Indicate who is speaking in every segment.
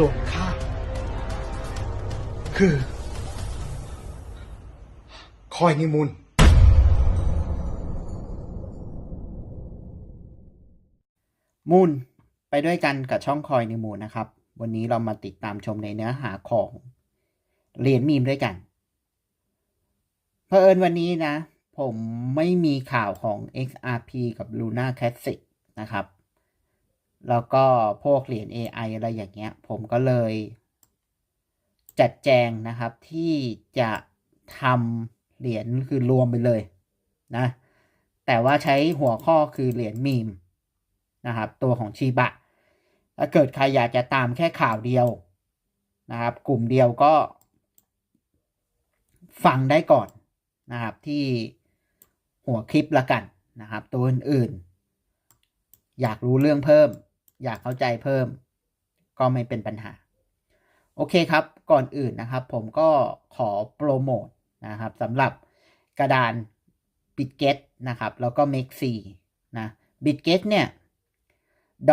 Speaker 1: ส่วนข้าคือ คอยนิมูล
Speaker 2: มูลไปด้วยกันกับช่องคอยในมูลนะครับ วันนี้เรามาติดตามชมในเนื้อหาของเหรียญมีมด้วยกันเผอิญวันนี้นะ ผมไม่มีข่าวของ XRP กับ Luna Classic นะครับ แล้วก็พวกเหรียญ AI อะไรอย่างเงี้ย ผมก็เลย จัดแจงนะครับที่จะทำเหรียญคือรวมไปเลยนะ แต่ว่าใช้หัวข้อคือเหรียญมีมนะครับ ตัวของชีบะ ถ้าเกิดใครอยากจะตามแค่ข่าวเดียวนะครับ กลุ่มเดียวก็ ฟังได้ก่อนนะครับที่หัวคลิปละกันนะครับ ตัวอื่นๆ อยากรู้เรื่องเพิ่ม อยากเข้าใจเพิ่ม ก็ไม่เป็นปัญหา โอเคครับ ก่อนอื่นนะครับ ผมก็ขอโปรโมทนะครับสำหรับกระดาน b i t g e t นะครับ แล้วก็ m a k e 4นะ b i t g e t เนี่ย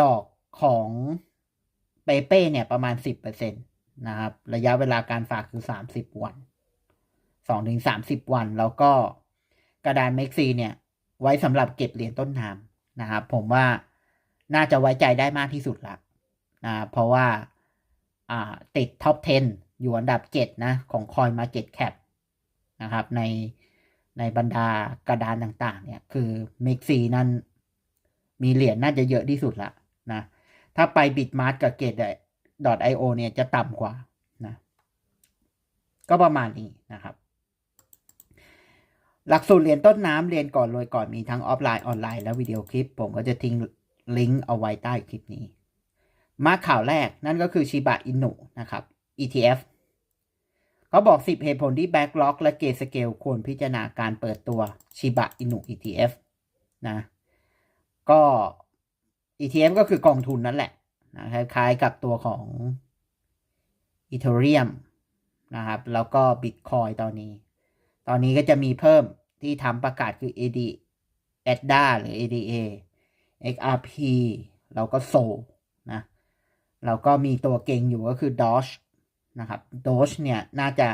Speaker 2: ดอกของเปเป้เนี่ยประมาณ 10%นะครับ ระยะเวลาการฝากคือ 30 วัน 2-30 วัน แล้วก็กระดานเม็กซีเนี่ย ไว้สำหรับเก็บเหรียญต้นน้ำนะครับ ผมว่า น่าจะไว้ใจได้มากที่สุดละนะเพราะว่าอ่าติดท็อป 10 อยู่อันดับ 7 นะ ของคอยมาเก็ตแคปนะครับ ในในบรรดากระดานต่างๆ เนี่ย คือเม็กซีนั่นมีเหรียญน่าจะเยอะที่สุดละนะ ถ้าไปบิตมาร์กับเกตดอทไอโอเนี่ยจะต่ำกว่านะ ก็ประมาณนี้นะครับ หลักสูตรเรียนต้นน้ำเรียนก่อนรวยก่อนมีทั้งออฟไลน์ออนไลน์และวิดีโอคลิป ผมก็จะทิ้ง ลิงก์เอาไว้ใต้คลิปนี้ มาข่าวแรกนั่นก็คือชิบะอินุนะครับ ETF เขาบอก 10 เหตุผลที่แบ็กล็อกและเกสเกลควรพิจารณาการเปิดตัวชิบะอินุ ETF นะก็ ETF ก็คือกองทุนนั่นแหละนะคล้ายๆกับตัวของ Ethereum นะครับ แล้วก็ Bitcoin ตอนนี้ ตอนนี้ก็จะมีเพิ่มที่ทำประกาศคือ AD ADA หรือ ADA XRP แล้วก็ SOL นะแล้วก็มีตัวเก่งอยู่ก็คือ Doge นะครับ Doge เนี่ย น่าจะ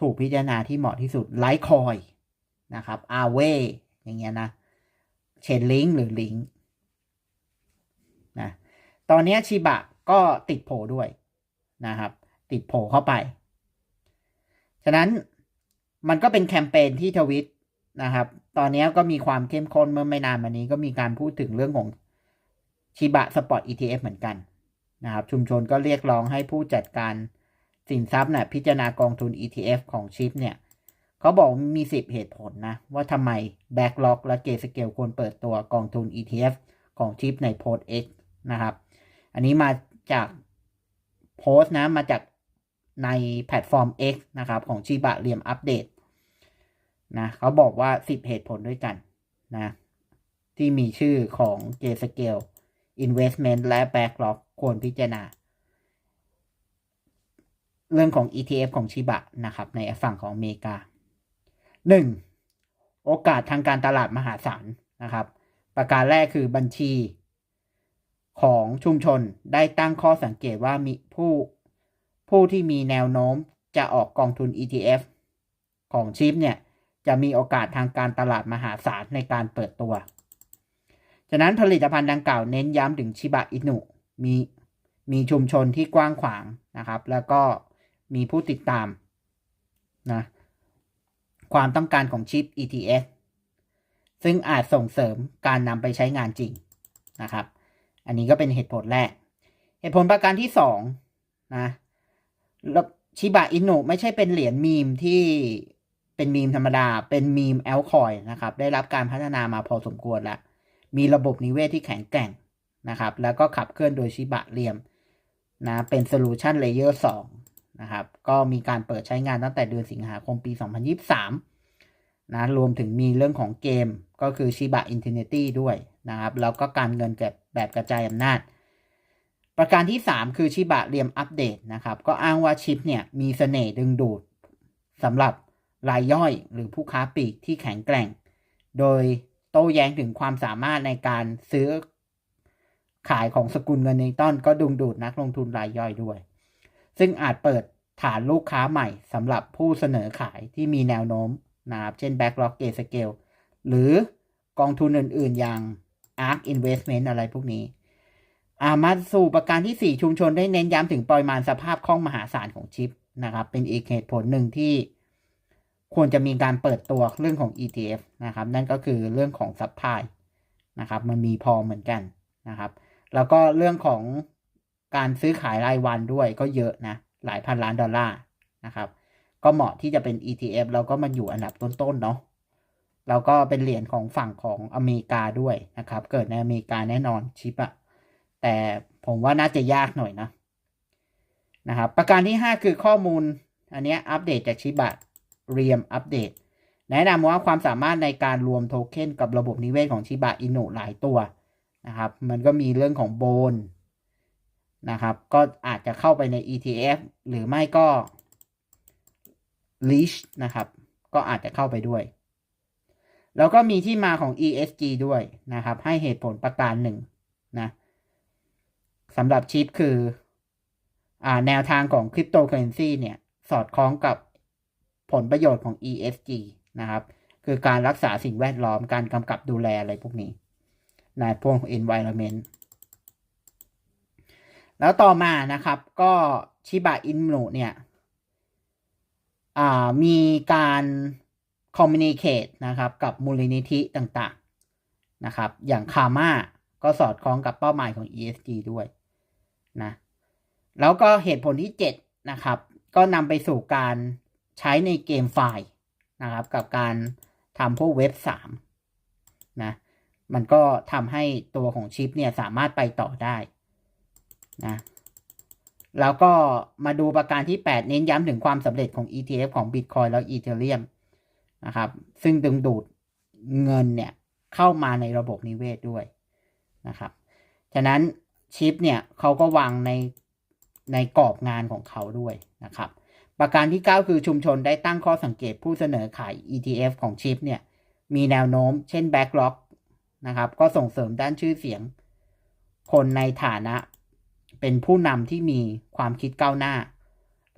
Speaker 2: ถูกพิจารณาที่เหมาะที่สุด Litecoin นะครับ Aave อย่างเงี้ยนะ Chainlink หรือ Link นะตอนนี้ชิบะก็ติดโผด้วยนะครับ ติดโผเข้าไป ฉะนั้นมันก็เป็นแคมเปญที่ทวิตนะครับ ตอนนี้ก็มีความเข้มข้นเมื่อไม่นานมานี้ก็มีการพูดถึงเรื่องของชิบะสปอร์ต ETF เหมือนกันนะครับชุมชนก็เรียกร้องให้ผู้จัดการสินทรัพย์นะ่ะพิจารณากองทุน ETF ของชิปเนี่ยเขาบอกมีสิบเหตุผลนะ ว่าทำไม Backlog และเกสเกลควรเปิดตัวกองทุน ETF ของชิปในโพส X นะครับ อันนี้มาจากโพสต์นะ มาจากในแพลตฟอร์ม X นะครับ ของชิบะเรียมอัปเดต นะเขาบอกว่า 10 เหตุผลด้วยกันนะที่มีชื่อของ g a y Scale Investment และ Backlog ควรพิจารณา เรื่องของ ETF ของชิบะนะครับ ในฝั่งของอเมริกา 1. โอกาสทางการตลาดมหาศาลนะครับ ประการแรกคือบัญชีของชุมชนได้ตั้งข้อสังเกตว่ามีผู้ผู้ที่มีแนวโน้มจะออกกองทุน ETF ของชิปเนี่ย จะมีโอกาสทางการตลาดมหาศาลในการเปิดตัว ฉะนั้นผลิตภัณฑ์ดังกล่าวเน้นย้ำถึงชิบะอินุมีมีชุมชนที่กว้างขวางนะครับ แล้วก็มีผู้ติดตามนะความต้องการของชิป ETF ซึ่งอาจส่งเสริมการนำไปใช้งานจริงนะครับ อันนี้ก็เป็นเหตุผลแรก เหตุผลประการที่สองนะชิบะอินุไม่ใช่เป็นเหรียญมีมที่ เป็นมีมธรรมดา เป็นมีมแอลคอยนะครับ ได้รับการพัฒนามาพอสมควรแล้ว มีระบบนิเวศที่แข็งแกร่งนะครับ แล้วก็ขับเคลื่อนโดยชิบะเรียมนะ เป็นโซลูชันเลเยอร์2นะครับ ก็มีการเปิดใช้งานตั้งแต่เดือนสิงหาคมปี 2023 นะ รวมถึงมีเรื่องของเกมก็คือชิบะอินเทอร์เนตี้ด้วยนะครับ แล้วก็การเงินแบบแบบกระจายอำนาจ ประการที่ 3 คือชิบะเรียมอัปเดตนะครับ ก็อ้างว่าชิปเนี่ยมีเสน่ห์ดึงดูดสำหรับ รายย่อยหรือผู้ค้าปลีกที่แข็งแกร่ง โดยโต้แย้งถึงความสามารถในการซื้อขายของสกุลเงินดิจิตอลก็ดึงดูดนักลงทุนรายย่อยด้วย ซึ่งอาจเปิดฐานลูกค้าใหม่สำหรับผู้เสนอขายที่มีแนวโน้มนะครับเช่น Backlock g a t e Scale หรือกองทุนอื่น ๆ อย่าง ARK Investment อะไรพวกนี้ อามาสู่ประการที่ 4 ชุมชนได้เน้นย้ำถึงปริมาณสภาพคล่องมหาศาลของชิปนะครับ เป็นอีกเหตุผลหนึ่งที่ ควรจะมีการเปิดตัวเรื่องของ ETF นะครับ นั่นก็คือเรื่องของซัพพลายนะครับ มันมีพอเหมือนกันนะครับ แล้วก็เรื่องของการซื้อขายรายวันด้วยก็เยอะนะ หลายพันล้านดอลลาร์นะครับ ก็เหมาะที่จะเป็น ETF แล้วก็มันอยู่อันดับต้นๆเนาะแล้วก็เป็นเหรียญของฝั่งของอเมริกาด้วยนะครับ เกิดในอเมริกาแน่นอนชิปอะแต่ผมว่าน่าจะยากหน่อยนะนะครับ ประการที่ 5 คือข้อมูล อันนี้อัปเดตจากชิบะ เรียมอัปเดต แนะนำว่าความสามารถในการรวมโทเค็นกับระบบนิเวศของชิบะอินุหลายตัวนะครับ มันก็มีเรื่องของโบนนะครับ ก็อาจจะเข้าไปใน ETF หรือไม่ก็ leash นะครับ ก็อาจจะเข้าไปด้วย แล้วก็มีที่มาของ ESG ด้วยนะครับ ให้เหตุผลประการหนึ่งนะสำหรับชิปคืออแนวทางของคริปโตเคอเรนซีเนี่ย สอดคล้องกับ ผลประโยชน์ของ ESG นะครับ คือการรักษาสิ่งแวดล้อมการกำกับดูแลอะไรพวกนี้ในพวก environment แล้วต่อมานะครับ ก็ชิบะอินโนเนี่ยมีการคอมมิ n ิเคตนะครับ กับมูลนิธิต่างๆนะครับ อย่างคาม่าก็สอดคล้องกับเป้าหมายของ ESG ด้วยนะแล้วก็เหตุผลที่ 7 นะครับ ก็นำไปสู่การ ใช้ในเกมไฟล์นะครับ กับการทำพวกเว็บ3นะมันก็ทำให้ตัวของชิปเนี่ยสามารถไปต่อได้นะแล้วก็มาดูประการที่ 8 เน้นย้ำถึงความสำเร็จของ ETF ของ Bitcoin แล้ว Ethereum นะครับ ซึ่งดึงดูดเงินเนี่ยเข้ามาในระบบนิเวศด้วยนะครับ ฉะนั้นชิปเนี่ยเขาก็วางในในกรอบงานของเขาด้วยนะครับ ประการที่ 9 คือชุมชนได้ตั้งข้อสังเกตผู้เสนอขาย ETF ของชิปเนี่ยมีแนวโน้มเช่น Backlog นะครับก็ส่งเสริมด้านชื่อเสียง คนในฐานะเป็นผู้นำที่มีความคิดก้าวหน้า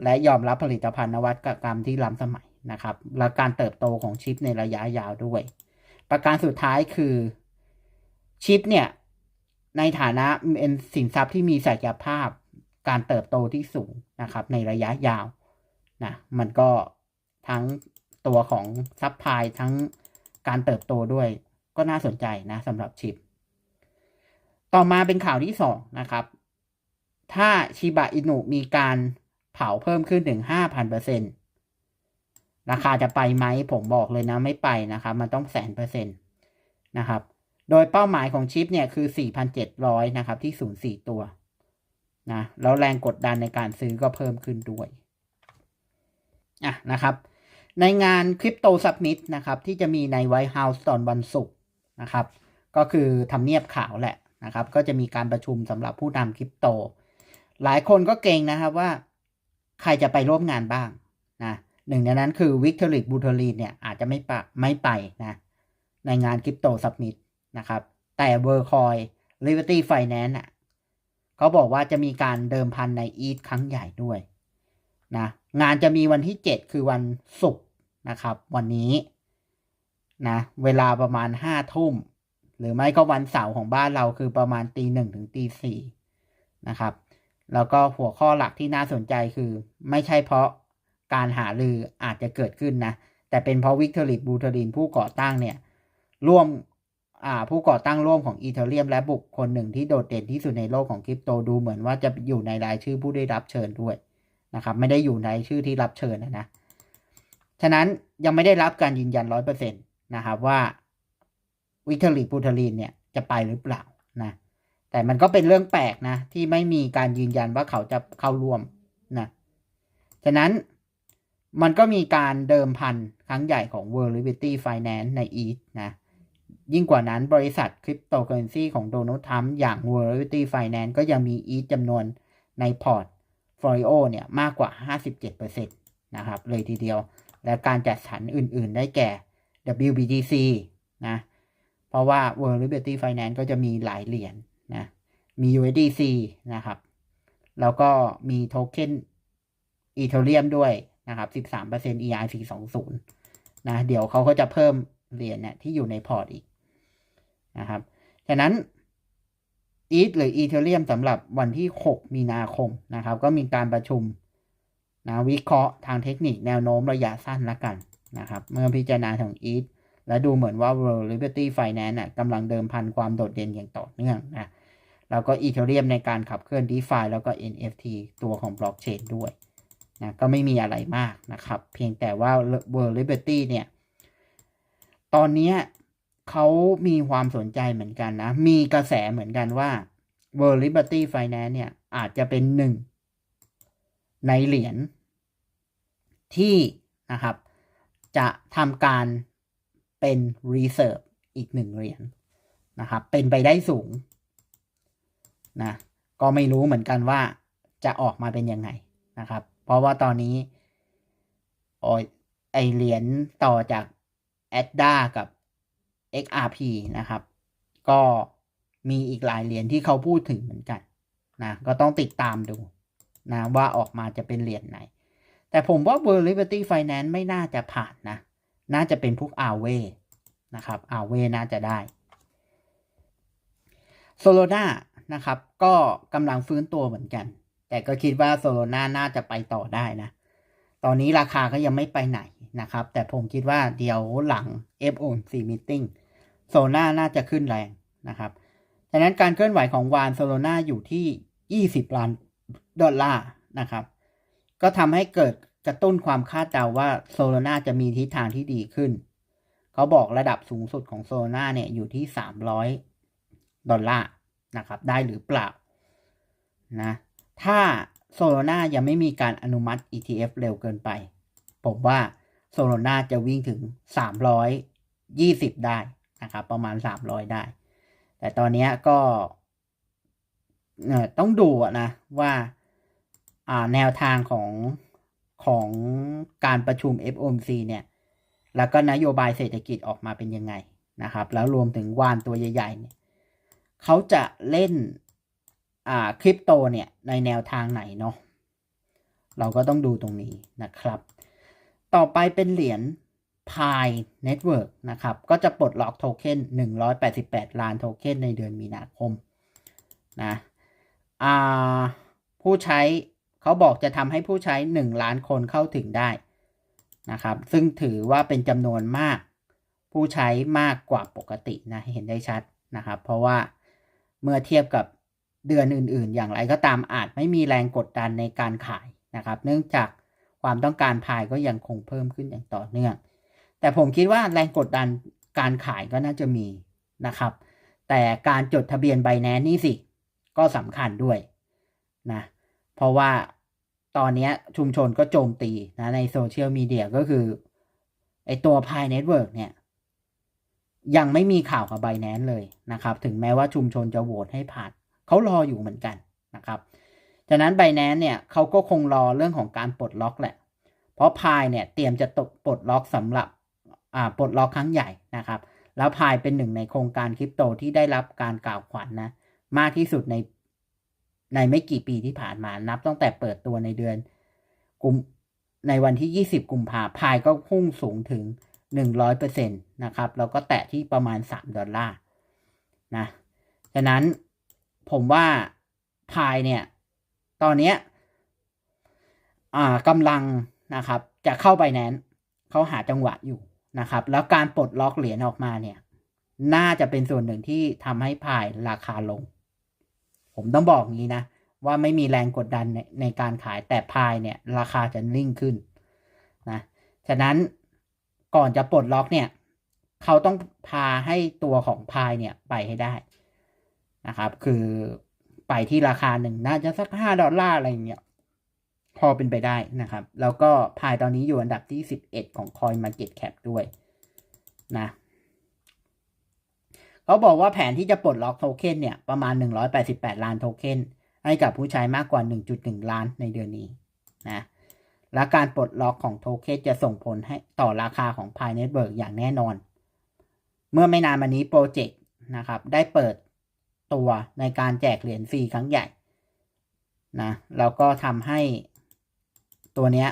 Speaker 2: และยอมรับผลิตภัณฑ์นวัตกรรมที่ล้ำสมัยนะครับ และการเติบโตของชิปในระยะยาวด้วย ประการสุดท้ายคือชิปเนี่ยในฐานะเป็นสินทรัพย์ที่มีศักยภาพการเติบโตที่สูงนะครับในระยะยาว นะมันก็ทั้งตัวของซัพพลายทั้งการเติบโตด้วยก็น่าสนใจนะสำหรับชิป ต่อมาเป็นข่าวที่สองนะครับ ถ้าชิบะอินุมีการเผาเพิ่มขึ้นถึงห้าพันเปอร์เซ็นตราคาจะไปไหมผมบอกเลยนะไม่ไปนะครับ มันต้องแสนเปอร์เซ็นต์นะครับ โดยเป้าหมายของชิปเนี่ยคือ 4,700 นะครับ ที่ศูนย์สี่ตัวนะแล้วแรงกดดันในการซื้อก็เพิ่มขึ้นด้วย อะนะครับ ในงานคริปโตซับมิตนะครับที่จะมีในไวท์เฮาส์ตอนวันศุกร์นะครับ ก็คือทำเนียบขาวแหละนะครับ ก็จะมีการประชุมสำหรับผู้นำคริปโต หลายคนก็เก่งนะครับว่าใครจะไปร่วมงานบ้างนะหนึ่งในนั้นคือวิกตอริกบูเทอรีนเนี่ยอาจจะไม่ปะไม่ไปนะในงานคริปโตซับมิตนะครับ แต่เวอร์คอยลิเวอร์ตี้ไฟแนนซ์อะเขาบอกว่าจะมีการเดิมพันในอีทครั้งใหญ่ด้วยนะ งานจะมีวันที่ 7 คือวันศุกร์นะครับ วันนี้นะเวลาประมาณห้าทุ่ม หรือไม่ก็วันเสาร์ของบ้านเราคือประมาณตีหนึ่งถึงตีสี่นะครับ แล้วก็หัวข้อหลักที่น่าสนใจคือ ไม่ใช่เพราะการหาลืออาจจะเกิดขึ้นนะ แต่เป็นเพราะวิกตอริกบูเทอรินผู้ก่อตั้งเนี่ย ร่วมผู้ก่อตั้งร่วมของอีเทเรียมและบุคคลหนึ่งที่โดดเด่นที่สุดในโลกของคริปโตดูเหมือนว่าจะอยู่ในรายชื่อผู้ได้รับเชิญด้วย นะครับ ไม่ได้อยู่ในชื่อที่รับเชิญนะนะ ฉะนั้นยังไม่ได้รับการยืนยันร้อยเปอร์เซ็นต์นะครับว่าวิกตอริกบูเทอรินเนี่ยจะไปหรือเปล่านะ แต่มันก็เป็นเรื่องแปลกนะ ที่ไม่มีการยืนยันว่าเขาจะเข้าร่วมนะฉะนั้นมันก็มีการเดิมพันครั้งใหญ่ของ World Liberty Finance ใน ETH นะ ยิ่งกว่านั้นบริษัทคริปโตเคอเรนซีของโดนัลด์ทรัมป์อย่าง World Liberty Finance ก็ยังมี ETH จำนวนในพอร์ต ฟลอริโอเนี่ยมากกว่า 57%นะครับเลยทีเดียว และการจัดสรรอื่นๆได้แก่ WBTC นะเพราะว่า World Liberty Finance ก็จะมีหลายเหรียญนะมี USDC นะครับ แล้วก็มีโทเค็นอีเทเรียมด้วยนะครับ 13% ERC 20 นะเดี๋ยวเขาก็จะเพิ่มเหรียญเนี่ยที่อยู่ในพอร์ตอีกนะครับ ฉะนั้น อีทหรืออีเทเรียมสำหรับวันที่ 6 มีนาคมนะครับ ก็มีการประชุมนะวิเคราะห์ทางเทคนิคแนวโน้มระยะสั้นละกันนะครับ เมื่อพิจารณาของอีทและดูเหมือนว่า World Liberty Finance น่ะกำลังเดิมพันความโดดเด่นอย่างต่อเนื่องนะแล้วก็อีเทเรียมในการขับเคลื่อน DeFi แล้วก็ NFT ตัวของบล็อกเชนด้วยนะก็ไม่มีอะไรมากนะครับ เพียงแต่ว่า World Liberty เนี่ย ตอนนี้ เขามีความสนใจเหมือนกันนะ มีกระแสเหมือนกันว่า World Liberty Finance เนี่ย อาจจะเป็นหนึ่ง ในเหรียญที่นะครับ จะทำการเป็น Reserve อีกหนึ่งเหรียญนะครับ เป็นไปได้สูงนะก็ไม่รู้เหมือนกันว่าจะออกมาเป็นยังไงนะครับ เพราะว่าตอนนี้ไอเหรียญต่อจาก a d d a กับ XRP นะครับ ก็มีอีกหลายเหรียญที่เขาพูดถึงเหมือนกันนะก็ต้องติดตามดูนะว่าออกมาจะเป็นเหรียญไหน แต่ผมว่า World Liberty Finance ไม่น่าจะผ่านนะ น่าจะเป็นพวก a r w a y นะครับ a r w a y น่าจะได้ Solana นะครับ ก็กำลังฟื้นตัวเหมือนกัน แต่ก็คิดว่า Solana น่าจะไปต่อได้นะ ตอนนี้ราคาก็ยังไม่ไปไหนนะครับ แต่ผมคิดว่าเดี๋ยวหลัง FOMC meeting โซน่าน่าจะขึ้นแรงนะครับดังนั้นการเคลื่อนไหวของวานโซโลนาอยู่ที่ 20 ล้านดอลลาร์นะครับ ก็ทำให้เกิดกระตุ้นความคาดเดาว่าโซโลนาจะมีทิศทางที่ดีขึ้น เขาบอกระดับสูงสุดของโซโลนาเนี่ยอยู่ที่ 300 ดอลลาร์นะครับ ได้หรือเปล่านะ ถ้า โซโลนายังไม่มีการอนุมัติ ETF เร็วเกินไป ผมว่าโซโลนาจะวิ่งถึง 320 ได้นะครับ ประมาณ 300 ได้ แต่ตอนนี้ก็ต้องดูนะว่าแนวทางของของการประชุม FOMC เนี่ย แล้วก็นโยบายเศรษฐกิจออกมาเป็นยังไงนะครับ แล้วรวมถึงวานตัวใหญ่ๆเนี่ยเขาจะเล่น อ่าคริปโตเนี่ยในแนวทางไหนเนาะเราก็ต้องดูตรงนี้นะครับ ต่อไปเป็นเหรียญ Pi Network นะครับ ก็จะปลดล็อกโทเค็น188 ล้านโทเค็นในเดือนมีนาคมนะผู้ใช้เขาบอกจะทำให้ผู้ใช้ 1 ล้านคนเข้าถึงได้นะครับ ซึ่งถือว่าเป็นจำนวนมาก ผู้ใช้มากกว่าปกตินะ เห็นได้ชัดนะครับ เพราะว่าเมื่อเทียบกับ เดือนอื่นๆ อย่างไรก็ตามอาจไม่มีแรงกดดันในการขายนะครับ เนื่องจากความต้องการพายก็ยังคงเพิ่มขึ้นอย่างต่อเนื่อง แต่ผมคิดว่าแรงกดดันการขายก็น่าจะมีนะครับ แต่การจดทะเบียนใบแนนนี่สิ ก็สำคัญด้วยนะเพราะว่าตอนนี้ชุมชนก็โจมตีนะในโซเชียลมีเดียก็คือไอตัวพายเน็ตเวิร์กเนี่ย ยังไม่มีข่าวกับไบแนนเลยนะครับ ถึงแม้ว่าชุมชนจะโหวตให้ผ่าน เขารออยู่เหมือนกันนะครับจากนั้นไบแนนเนี่ยเขาก็คงรอเรื่องของการปลดล็อกแหละ เพราะพายเนี่ยเตรียมจะตกปลดล็อกสำหรับอ่าปลดล็อกครั้งใหญ่นะครับ แล้วพายเป็นหนึ่งในโครงการคริปโตที่ได้รับการกล่าวขวัญนนะมากที่สุดในในไม่กี่ปีที่ผ่านมานับตั้งแต่เปิดตัวในเดือนกุมในวันที่ 20 กุมภาพายก็พุ่งสูงถึง 100%นะครับแล้วก็แตะที่ประมาณ 3 ดอลลาร์นะฉะนั้น ผมว่าพายเนี่ย ตอนนี้อ่ากำลังนะครับ จะเข้าไปแนนเขาหาจังหวะอยู่นะครับ แล้วการปลดล็อกเหรียญออกมาเนี่ย น่าจะเป็นส่วนหนึ่งที่ทำให้พายราคาลง ผมต้องบอกงี้นะ ว่าไม่มีแรงกดดันในในการขายแต่พายเนี่ย ราคาจะนิ่งขึ้นนะฉะนั้นก่อนจะปลดล็อกเนี่ย เขาต้องพาให้ตัวของพายเนี่ยไปให้ได้ นะครับ คือไปที่ราคาหนึ่งน่าจะสักห้าดอลลาร์อะไรเงี้ยพอเป็นไปได้นะครับ แล้วก็พายตอนนี้อยู่อันดับที่สิบเอ็ดของ Coin Market Cap ด้วยนะเขาบอกว่าแผนที่จะปลดล็อกโทเค็นเนี่ย ประมาณ 188 ล้านโทเค็นให้กับผู้ใช้มากกว่า 1.1 ล้านในเดือนนี้นะและการปลดล็อกของโทเค็นจะส่งผลให้ต่อราคาของพายเน็ตเบิร์กอย่างแน่นอน เมื่อไม่นานมานี้โปรเจกต์นะครับ ได้เปิด ตัวในการแจกเหรียญฟรีครั้งใหญ่นะแล้วก็ทำให้ตัวเนี้ย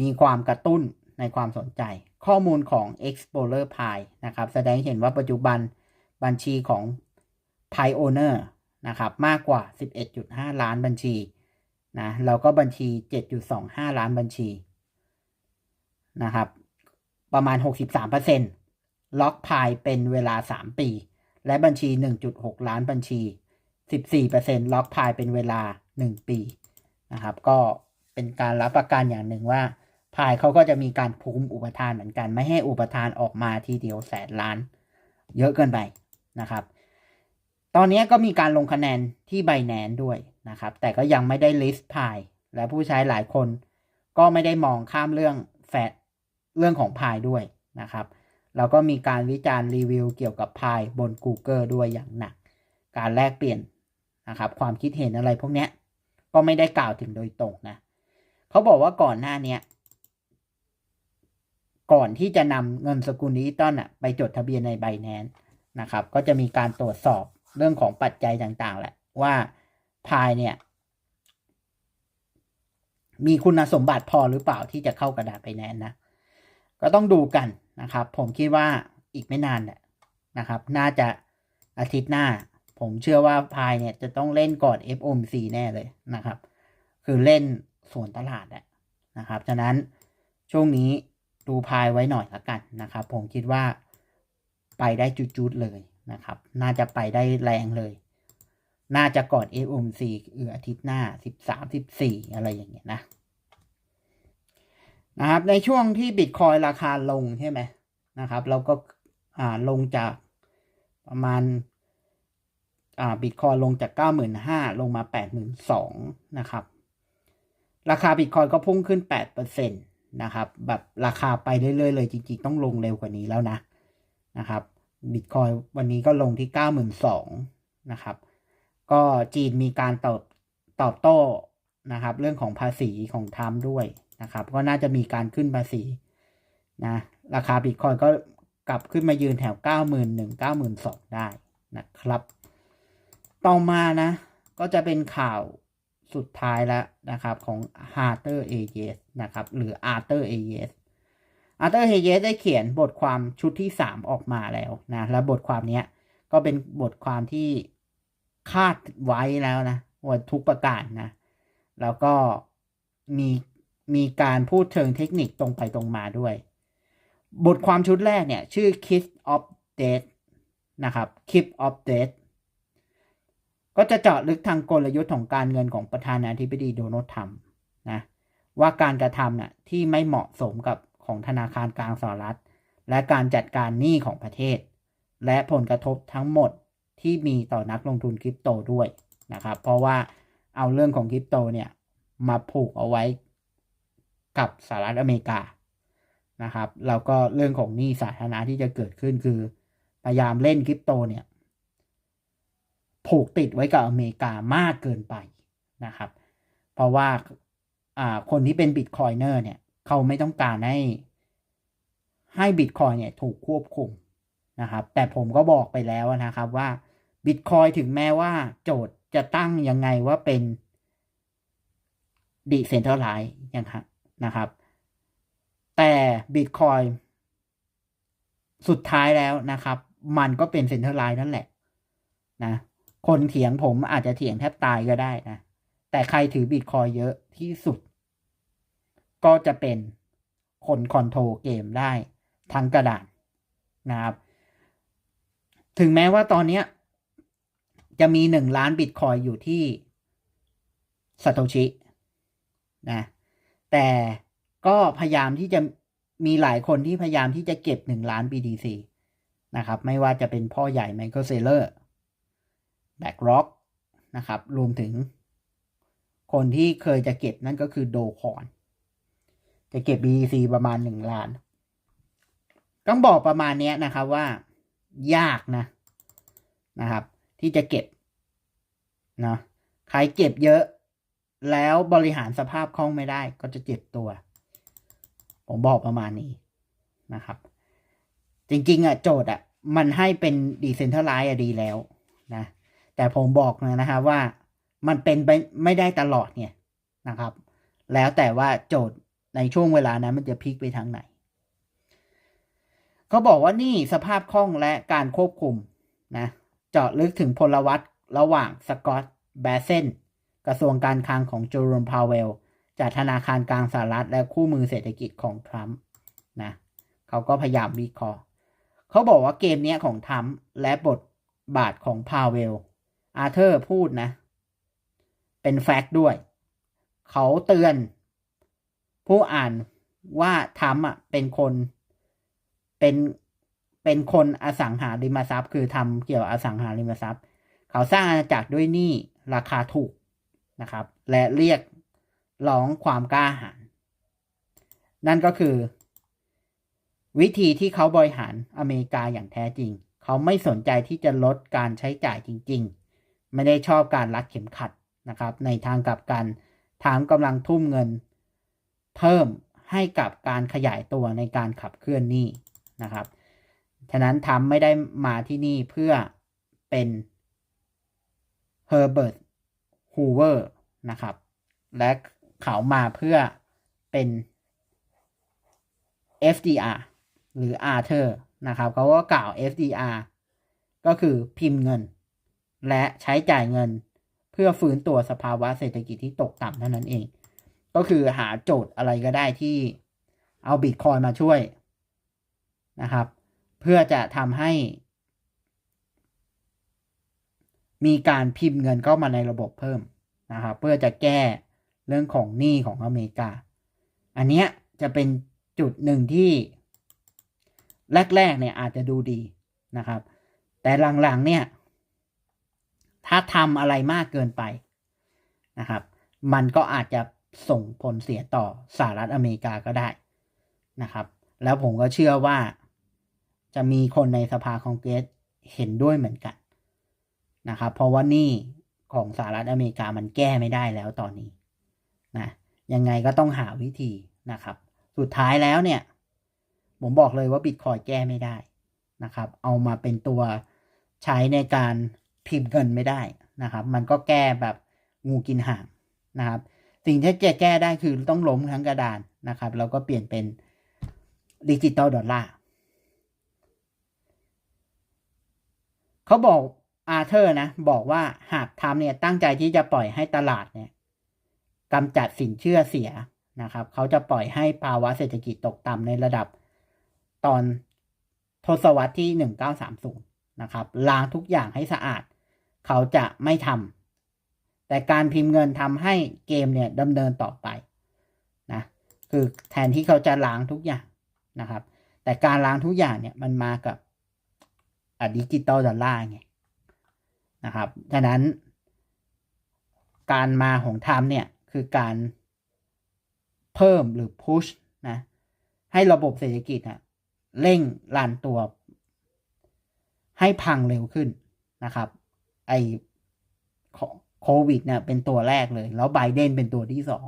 Speaker 2: มีความกระตุ้นในความสนใจ ข้อมูลของ Explorer Pi นะครับ แสดงเห็นว่าปัจจุบันบัญชีของ Pi Owner นะครับ มากกว่า 11.5 ล้านบัญชีนะแล้วก็บัญชี 7.25 ล้านบัญชีนะครับ ประมาณ 63%ล็อกพายเป็นเวลา 3 ปี และบัญชี 1.6 ล้านบัญชี 14%ล็อกพายเป็นเวลา 1 ปีนะครับ ก็เป็นการรับประกันอย่างหนึ่งว่า พายเขาก็จะมีการภูมิอุปทานเหมือนกัน ไม่ให้อุปทานออกมาทีเดียวแสนล้าน เยอะเกินไปนะครับ ตอนนี้ก็มีการลงคะแนนที่ไบแนนด้วยนะครับ แต่ก็ยังไม่ได้ลิสต์พายและผู้ใช้หลายคนก็ไม่ได้มองข้ามเรื่องแฟดเรื่องของพายด้วยนะครับ แล้วก็มีการวิจารณ์รีวิวเกี่ยวกับพายบน Google ด้วยอย่างหนัก การแลกเปลี่ยนนะครับความคิดเห็นอะไรพวกเนี้ยก็ไม่ได้กล่าวถึงโดยตรงนะเขาบอกว่าก่อนหน้าเนี้ยก่อนที่จะนำเงินสกุลดิจิตอลอะไปจดทะเบียนในไบแนนนะครับ ก็จะมีการตรวจสอบเรื่องของปัจจัยต่างๆแหละว่าพายเนี่ย มีคุณสมบัติพอหรือเปล่าที่จะเข้ากระดาษไบแนนนะก็ต้องดูกัน นะครับ ผมคิดว่าอีกไม่นานแหละนะครับ น่าจะอาทิตย์หน้า ผมเชื่อว่าพายเนี่ยจะต้องเล่นก่อน FOMC แน่เลยนะครับ คือเล่นส่วนตลาดอะนะครับฉะนั้นช่วงนี้ดูพายไว้หน่อยละกันนะครับ ผมคิดว่าไปได้จุดๆเลยนะครับ น่าจะไปได้แรงเลย น่าจะก่อน FOMC เอออาทิตย์หน้า 13 14 อะไรอย่างเงี้ยนะ นะครับ ในช่วงที่บิตคอยราคาลงใช่ไหมนะครับ เราก็อ่าลงจากประมาณอ่าบิตคอยลงจาก 95,000ลงมา 82,000นะครับ ราคาบิตคอยก็พุ่งขึ้น 8%นะครับ แบบราคาไปเรื่อยๆเลย จริงๆ ต้องลงเร็วกว่านี้แล้วนะนะครับบิตคอยวันนี้ก็ลงที่ 92,000นะครับ ก็จีนมีการตอบตอบโต้นะครับ เรื่องของภาษีของทรัมป์ด้วย นะครับ ก็น่าจะมีการขึ้นภาษีนะ ราคาบิตคอยก็กลับขึ้นมายืนแถว 91,000 92,000 ได้นะครับ ต่อมานะ ก็จะเป็นข่าวสุดท้ายแล้วนะครับของ Arthur a y e s นะครับ หรือ Arthur a y e s Arthur a y e s ได้เขียนบทความชุดที่ 3 ออกมาแล้วนะ และบทความนี้ก็เป็นบทความที่คาดไว้แล้วนะว่าทุกประการนะ แล้วก็มี มีการพูดเชิงเทคนิคตรงไปตรงมาด้วย บทความชุดแรกเนี่ย ชื่อ Kiss of Death นะครับ Keep of Death ก็จะเจาะลึกทางกลยุทธ์ของการเงินของประธานาธิบดีโดนัลด์ทรัมป์นะว่าการกระทำน่ะที่ไม่เหมาะสมกับของธนาคารกลางสหรัฐ และการจัดการหนี้ของประเทศ และผลกระทบทั้งหมดที่มีต่อนักลงทุนคริปโตด้วยนะครับ เพราะว่าเอาเรื่องของคริปโตเนี่ยมาผูกเอาไว้ กับสหรัฐอเมริกานะครับแล้วก็เรื่องของหนี้สาธารณะที่จะเกิดขึ้นคือ พยายามเล่นคริปโตเนี่ยผูกติดไว้กับอเมริกามากเกินไปนะครับ เพราะว่าคนที่เป็นบิตคอยเนอร์เนี่ยเขาไม่ต้องการให้ให้บิตคอยเนี่ยถูกควบคุมนะครับ แต่ผมก็บอกไปแล้วนะครับว่าบิตคอยถึงแม้ว่าโจทย์จะตั้งยังไงว่าเป็นดิเซนเทอร์ไลน์นะครับ นะครับ แต่บิตคอยสุดท้ายแล้วนะครับ มันก็เป็นเซ็นเตอร์ไลน์นั่นแหละนะคนเถียงผมอาจจะเถียงแทบตายก็ได้นะ แต่ใครถือบิตคอยเยอะที่สุด ก็จะเป็นคนคอนโทรเกมได้ทั้งกระดานนะครับ ถึงแม้ว่าตอนนี้จะมีหนึ่งล้านบิตคอยอยู่ที่ซาโตชินะ แต่ก็พยายามที่จะมีหลายคนที่พยายามที่จะเก็บหนึ่งล้าน BTC นะครับ ไม่ว่าจะเป็นพ่อใหญ่ Michael Saylor BlackRock นะครับ รวมถึง คนที่เคยจะเก็บนั่นก็คือโดคอนจะเก็บ BTC ประมาณหนึ่งล้าน ต้องบอกประมาณนี้นะครับว่า ยากนะนะครับ ที่จะเก็บนะใครเก็บเยอะ แล้วบริหารสภาพคล่องไม่ได้ก็จะเจ็บตัว ผมบอกประมาณนี้นะครับ จริง ๆอะโจทย์อะมันให้เป็นดีเซนเทอร์ไลน์ดีแล้วนะ แต่ผมบอกเลยนะครับว่ามันเป็นไปไม่ได้ตลอดเนี่ยนะครับ แล้วแต่ว่าโจทย์ในช่วงเวลานั้นมันจะพลิกไปทางไหนเขาบอกว่านี่สภาพคล่องและการควบคุมนะ เจาะลึกถึงพลวัตระหว่างสกอตต์แบเซน กระทรวงการคลังของโจรมพาวเวลจากธนาคารกลางสหรัฐและคู่มือเศรษฐกิจของทรัมป์นะเขาก็พยายามวิเคราะห์เขาบอกว่าเกมนี้ของทรัมป์และบทบาทของพาวเวล อาเธอร์พูดนะ เป็นแฟกต์ด้วย เขาเตือน ผู้อ่านว่าทรัมป์อะเป็นคนเป็นเป็นคนอสังหาริมทรัพย์ คือทำเกี่ยวกับอสังหาริมทรัพย์ เขาสร้างอาณาจักรด้วยหนี้ราคาถูก นะครับ และเรียกร้องความกล้าหาญนั่นก็คือ วิธีที่เขาบริหารอเมริกาอย่างแท้จริง เขาไม่สนใจที่จะลดการใช้จ่ายจริง ๆ ไม่ได้ชอบการรัดเข็มขัดนะครับ ในทางกลับกันทางกำลังทุ่มเงิน เพิ่มให้กับการขยายตัวในการขับเคลื่อนนี้นะครับ ฉะนั้นทำไม่ได้มาที่นี่เพื่อเป็นเฮูเวอร์นะครับ และเขามาเพื่อเป็น FDR หรือ Arthur นะครับเขาก็กล่าว FDR ก็คือพิมพ์เงิน และใช้จ่ายเงินเพื่อฟื้นตัวสภาวะเศรษฐกิจที่ตกต่ำเท่านั้นเอง ก็คือหาโจทย์อะไรก็ได้ที่เอาบิตคอยมาช่วยนะครับ เพื่อจะทำให้ มีการพิมพ์เงินเข้ามาในระบบเพิ่มนะครับเพื่อจะแก้เรื่องของหนี้ของอเมริกา อันเนี้ยจะเป็นจุดหนึ่งที่ แรกๆเนี่ยอาจจะดูดีนะครับ แต่หลังๆเนี่ย ถ้าทำอะไรมากเกินไปนะครับ มันก็อาจจะส่งผลเสียต่อสหรัฐอเมริกาก็ได้นะครับ แล้วผมก็เชื่อว่าจะมีคนในสภาคองเกรสเห็นด้วยเหมือนกัน นะครับ เพราะว่านี่ของสหรัฐอเมริกามันแก้ไม่ได้แล้วตอนนี้นะยังไงก็ต้องหาวิธีนะครับ สุดท้ายแล้วเนี่ย ผมบอกเลยว่าบิตคอยแก้ไม่ได้นะครับ เอามาเป็นตัวใช้ในการพิมพ์เงินไม่ได้นะครับ มันก็แก้แบบงูกินหางนะครับ สิ่งที่จะแก้ได้คือต้องล้มทั้งกระดานนะครับ แล้วก็เปลี่ยนเป็นดิจิตอลดอลลาร์เขาบอก อาเธอร์นะบอกว่าหากทำเนี่ยตั้งใจที่จะปล่อยให้ตลาดเนี่ยกำจัดสินเชื่อเสียนะครับ เขาจะปล่อยให้ภาวะเศรษฐกิจตกต่ำในระดับตอนทศวรรษที่หนึ่งเก้าสามศูนย์นะครับล้างทุกอย่างให้สะอาด เขาจะไม่ทำแต่การพิมพ์เงินทำให้เกมเนี่ยดำเนินต่อไปนะคือแทนที่เขาจะล้างทุกอย่างนะครับ แต่การล้างทุกอย่างเนี่ยมันมากับดิจิตอลดอลลาร์ไง นะครับฉะนั้น การมาของทำเนี่ย คือการเพิ่มหรือพุชนะให้ระบบเศรษฐกิจอะเร่งลันตัว ให้พังเร็วขึ้นนะครับไอโควิดเนี่ยเป็นตัวแรกเลย แล้วไบเดนเป็นตัวที่สอง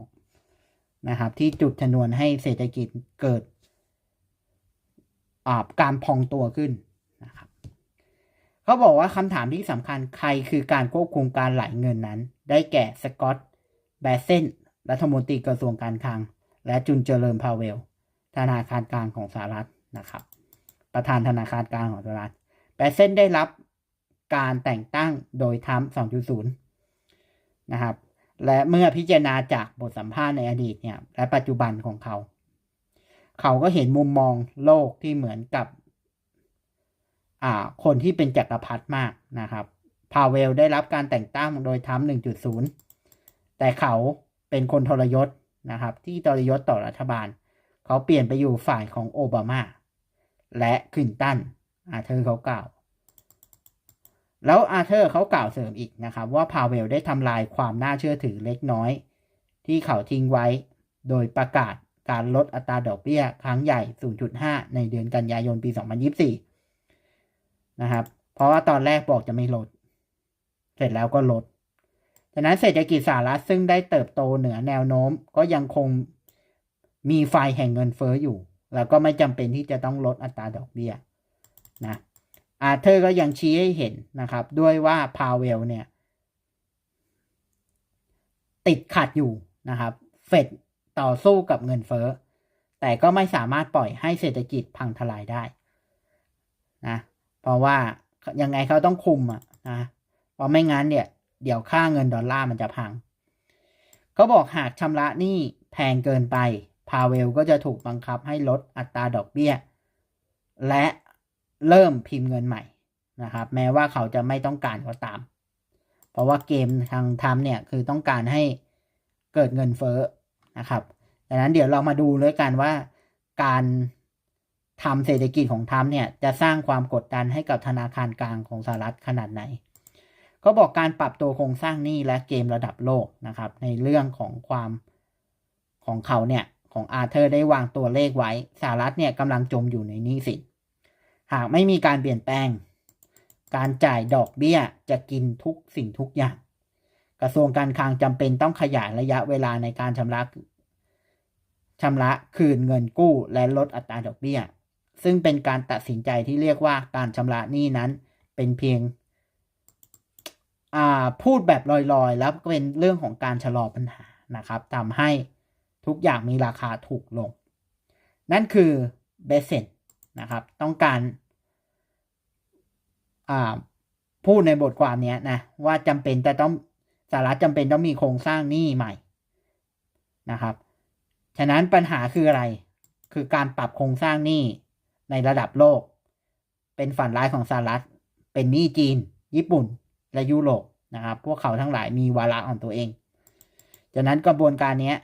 Speaker 2: นะครับ ที่จุดชนวนให้เศรษฐกิจเกิดการพองตัวขึ้นนะครับ เขาบอกว่าคำถามที่สำคัญใครคือการควบคุมการไหลเงินนั้น ได้แก่สกอตต์แบเซนรัฐมนตรีกระทรวงการคลัง และจุนเจริญพาเวล ธนาคารกลางของสหรัฐนะครับ ประธานธนาคารกลางของสหรัฐแบเซนได้รับการแต่งตั้งโดยทัม2.0 นะครับ และเมื่อพิจารณาจากบทสัมภาษณ์ในอดีตเนี่ย และปัจจุบันของเขา เขาก็เห็นมุมมองโลกที่เหมือนกับ คนที่เป็นจักรพรรดิมากนะครับ พาเวลได้รับการแต่งตั้งโดยทัม1.0 แต่เขาเป็นคนทรยศนะครับ ที่ทรยศต่อรัฐบาล เขาเปลี่ยนไปอยู่ฝ่ายของโอบามา และคลินตันอาเธอร์เขากล่าว แล้วอาเธอร์เขากล่าวเสริมอีกนะครับ ว่าพาเวลได้ทำลายความน่าเชื่อถือเล็กน้อย ที่เขาทิ้งไว้โดยประกาศการลดอัตราดอกเบี้ยครั้งใหญ่ 0.5 ในเดือนกันยายนปี 2024 นะครับ เพราะว่าตอนแรกบอกจะไม่ลด เสร็จแล้วก็ลดฉะนั้นเศรษฐกิจสหรัฐซึ่งได้เติบโตเหนือแนวโน้ม ก็ยังคงมีไฟแห่งเงินเฟอ้ออยู่ แล้วก็ไม่จำเป็นที่จะต้องลดอัตราดอกเบี้ยนะอาเธอร์ก็ยังชี้ให้เห็นนะครับ ด้วยว่าพาเวลเนี่ย ติดขัดอยู่นะครับ เฟดต่อสู้กับเงินเฟ้อ แต่ก็ไม่สามารถปล่อยให้เศรษฐกิจพังทลายได้นะ ราะว่ายังไงเขาต้องคุมอะนะเพราะไม่งั้นเนี่ยเดี๋ยวค่าเงินดอลลาร์มันจะพังเขาบอกหากชำระหนี้แพงเกินไป พาเวลก็จะถูกบังคับให้ลดอัตราดอกเบี้ย และเริ่มพิมพ์เงินใหม่นะครับ แม้ว่าเขาจะไม่ต้องการก็ตาม เพราะว่าเกมทางทำเนี่ยคือต้องการให้เกิดเงินเฟ้อนะครับดังนั้นเดี๋ยวเรามาดูเลยกันว่าการ ทำเศรษฐกิจของทรัมป์เนี่ยจะสร้างความกดดันให้กับธนาคารกลางของสหรัฐขนาดไหนเขาบอกการปรับตัวโครงสร้างหนี้และเกมระดับโลกนะครับ ในเรื่องของความของเขาเนี่ยของอาร์เธอร์ได้วางตัวเลขไว้สหรัฐเนี่ยกำลังจมอยู่ในหนี้สินหากไม่มีการเปลี่ยนแปลง การจ่ายดอกเบี้ยจะกินทุกสิ่งทุกอย่าง กระทรวงการคลังจำเป็นต้องขยายระยะเวลาในการชำระชำระคืนเงินกู้และลดอัตราดอกเบี้ย ซึ่งเป็นการตัดสินใจที่เรียกว่าการชำระหนี้นั้น เป็นเพียงพูดแบบลอยๆ แล้วก็เป็นเรื่องของการชะลอปัญหานะครับทำให้ทุกอย่างมีราคาถูกลง นั่นคือเบสเซนนะครับ ต้องการพูดในบทความนี้นะว่าจำเป็นแต่ต้องสหรัฐจำเป็นต้องมีโครงสร้างหนี้ใหม่นะครับ ฉะนั้นปัญหาคืออะไร คือการปรับโครงสร้างหนี้ ในระดับโลก เป็นฝันร้ายของสหรัฐ เป็นหนี้จีน ญี่ปุ่น และยุโรปนะครับ พวกเขาทั้งหลายมีวาระของตัวเอง จากนั้นกระบวนการนี้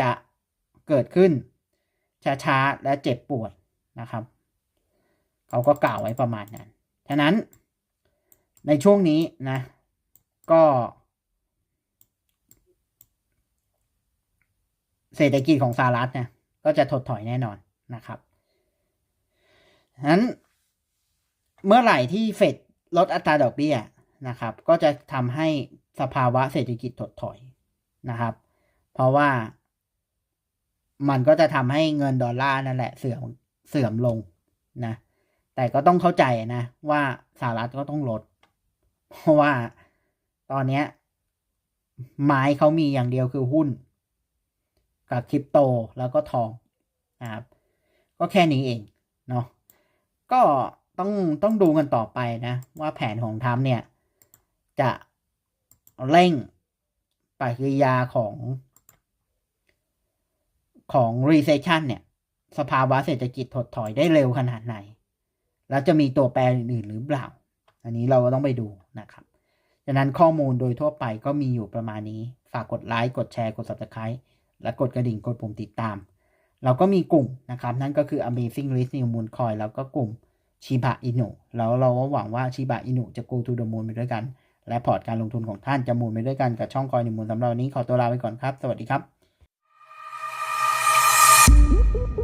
Speaker 2: จะเกิดขึ้นช้าๆและเจ็บปวดนะครับ เขาก็กล่าวไว้ประมาณนั้น ฉะนั้นในช่วงนี้นะ ก็ เศรษฐกิจของสหรัฐเนี่ยก็จะถดถอยแน่นอนนะครับ ฉะนั้นเมื่อไหร่ที่เฟดลดอัตราดอกเบี้ยนะครับ ก็จะทำให้สภาวะเศรษฐกิจถดถอยนะครับ เพราะว่ามันก็จะทำให้เงินดอลลาร์นั่นแหละเสื่อมเสื่อมลงนะ แต่ก็ต้องเข้าใจนะว่าสหรัฐก็ต้องลด เพราะว่าตอนนี้ไม้เขามีอย่างเดียวคือหุ้น กับคริปโตแล้วก็ทองนะครับ ก็แค่นี้เองเนาะ ก็ต้องต้องดูกันต่อไปนะ ว่าแผนของทรัมเนี่ย จะเร่งปฏิกิริยาของ ของ recession เนี่ย สภาวะเศรษฐกิจถดถอยได้เร็วขนาดไหน แล้วจะมีตัวแปรอื่นหรือเปล่า อันนี้เราก็ต้องไปดูนะครับฉะนั้นข้อมูลโดยทั่วไปก็มีอยู่ประมาณนี้ ฝากกดไลค์ กดแชร์ กด subscribe และกดกระดิ่งกดปุ่มติดตาม เราก็มีกลุ่มนะครับ นั่นก็คือ Amazing List New Moon Coin แล้วก็กลุ่มชิบะอินุแล้วเราก็หวังว่าชิบะอินุจะ go to the moon ไปด้วยกัน และพอร์ตการลงทุนของท่านจะมูลไปด้วยกันกับช่องคอยนิมูลสำหรับวันนี้ขอตัวลาไปก่อนครับ สวัสดีครับ